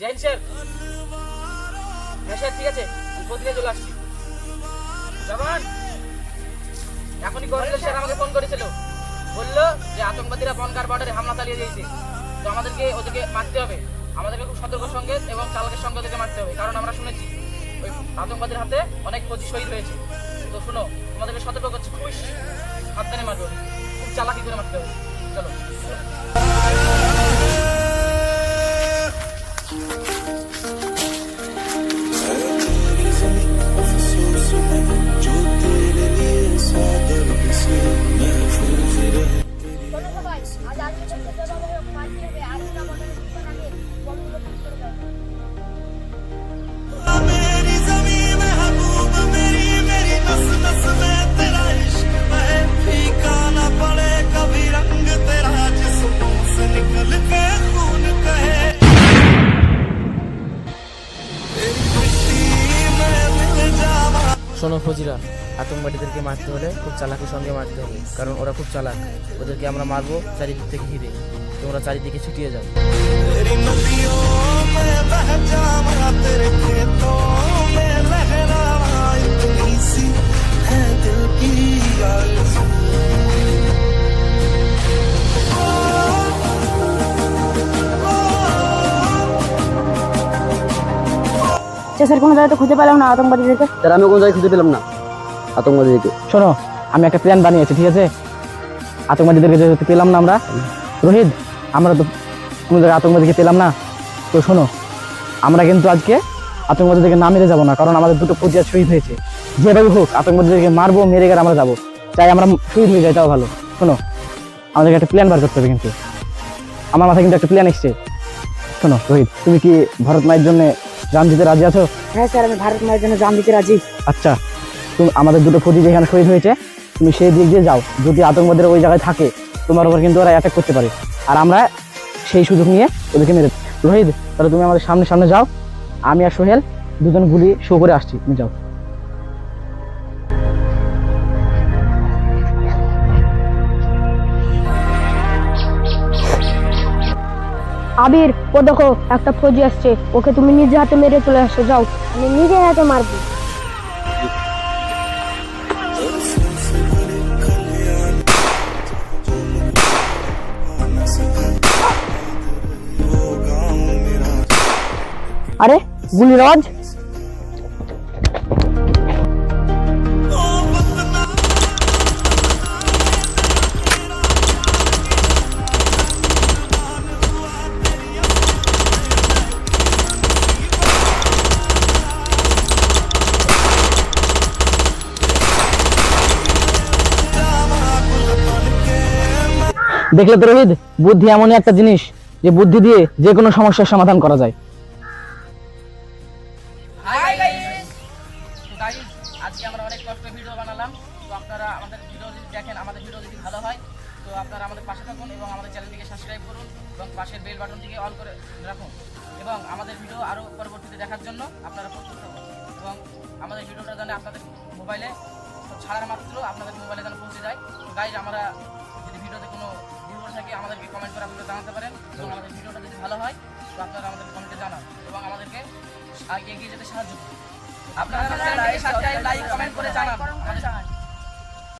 Jahin sir. হ্যাঁ sir, ঠিক আছে। আমি প্রতিদিন চলে আসছি। জামান, এখনই কর্নেল স্যার আমাকে ফোন করেছিল। বলল যে আতঙ্কবাদীরা বনকার বর্ডারে হামলা চালিয়ে দিয়েছে। তো আমাদেরকে ওদেরকে মারতে হবে। আমাদেরকে খুব সতর্ক সঙ্গে এবং চালকের সঙ্গে ওদেরকে মারতে হবে। কারণ আমরা শুনেছি, ওই আতঙ্কবাদীর হাতে অনেক পঁচিশ শহীদ হয়েছে। তো শুনো, তোমাদেরকে সতর্ক করছি। খুবই সাবধানে মারবে। খুব চালাকি করে মারতে হবে। চলো। শোনো ফজিরা আতঙ্কবাদীদেরকে মারতে হলে খুব চালাকের সঙ্গে মারতে হবে, কারণ ওরা খুব চালাক। ওদেরকে আমরা মারবো চারিদিক থেকে ঘিরে। তোমরা চারিদিকে ছুটিয়ে যাও। স্যার কোনো জায়গায় তো খুঁজে পেলাম না আতঙ্কবাদীদেরকে স্যার আমি কোনো জায়গায় খুঁজে পেলাম না আতঙ্কবাদীকে শোনো আমি একটা প্ল্যান বানিয়েছি ঠিক আছে? আতঙ্কবাদীদেরকে যেহেতু পেলাম না আমরা রোহিত আমরা তো কোনো জায়গায় আতঙ্কবাদীকে পেলাম না। তো শোনো আমরা কিন্তু আজকে আতঙ্কবাদীদেরকে না মেরে যাব না কারণ আমাদের দুটো ফৌজি আজ শহীদ হয়েছে। যেভাবে হোক আতঙ্কবাদীদেরকে মারবো মেরে গেলে আমরা যাব। চাই আমরা শহীদ হয়ে যাই তাও ভালো। শোনো আমাদেরকে একটা প্ল্যান বার করতে হবে কিন্তু। আমার মাথায় কিন্তু একটা প্ল্যান এসছে। শোনো রোহিত তুমি কি ভারত মায়ের জন্য রাম দিতে রাজি আছো? হ্যাঁ স্যার আমি ভারত মায়ের জন্য জান দিতে রাজি। আচ্ছা তুমি আমাদের দুটো ফৌজি যেখানে শহীদ হয়েছে তুমি সেই দিক দিয়ে যাও। যদি আতঙ্কবাদীরা ওই জায়গায় থাকে তোমার উপর কিন্তু ওরা অ্যাটাক করতে পারে। আর আমরা সেই সুযোগ নিয়ে ওদেরকে মেরে রোহিত তাহলে তুমি আমাদের সামনে সামনে যাও। আমি আর সোহেল দুজন গুলি শো করে আসছি। তুমি যাও। আবির, ও দেখো, একটা ফৌজি আসছে। ওকে তুমি নিজে হাতে মেরে চলে আসো, যাও। আমি নিজে হাতে মারবো। আরে গুলি রাজ দেখলে তো রোহিত, বুদ্ধি এমনই একটা জিনিস যে বুদ্ধি দিয়ে যে কোনো সমস্যার সমাধান করা যায়। আজকে আমরা অনেক ভিডিও বানালাম। তো আপনারা আমাদের যদি দেখেন, আমাদের যদি ভালো হয়, তো আপনারা আমাদের পাশে থাকুন এবং আমাদের সাবস্ক্রাইব করুন এবং পাশের বেল অন করে রাখুন। এবং আমাদের ভিডিও আরও পরবর্তীতে দেখার জন্য আপনারা এবং আমাদের ভিডিওটা যেন আপনাদের মোবাইলে ছাড়ার মাত্র আপনাদের মোবাইলে যেন পৌঁছে যায়। গাইজ আমরা আমাদেরকে কমেন্ট করে আপনারা জানাতে পারেন এবং আমাদের ভিডিওটা যদি ভালো হয় তো আপনারা আমাদের কমেন্টে জানান এবং আমাদেরকে আগে এগিয়ে যেতে সাহায্য করুন। আপনারা লাইক কমেন্ট করে জানান।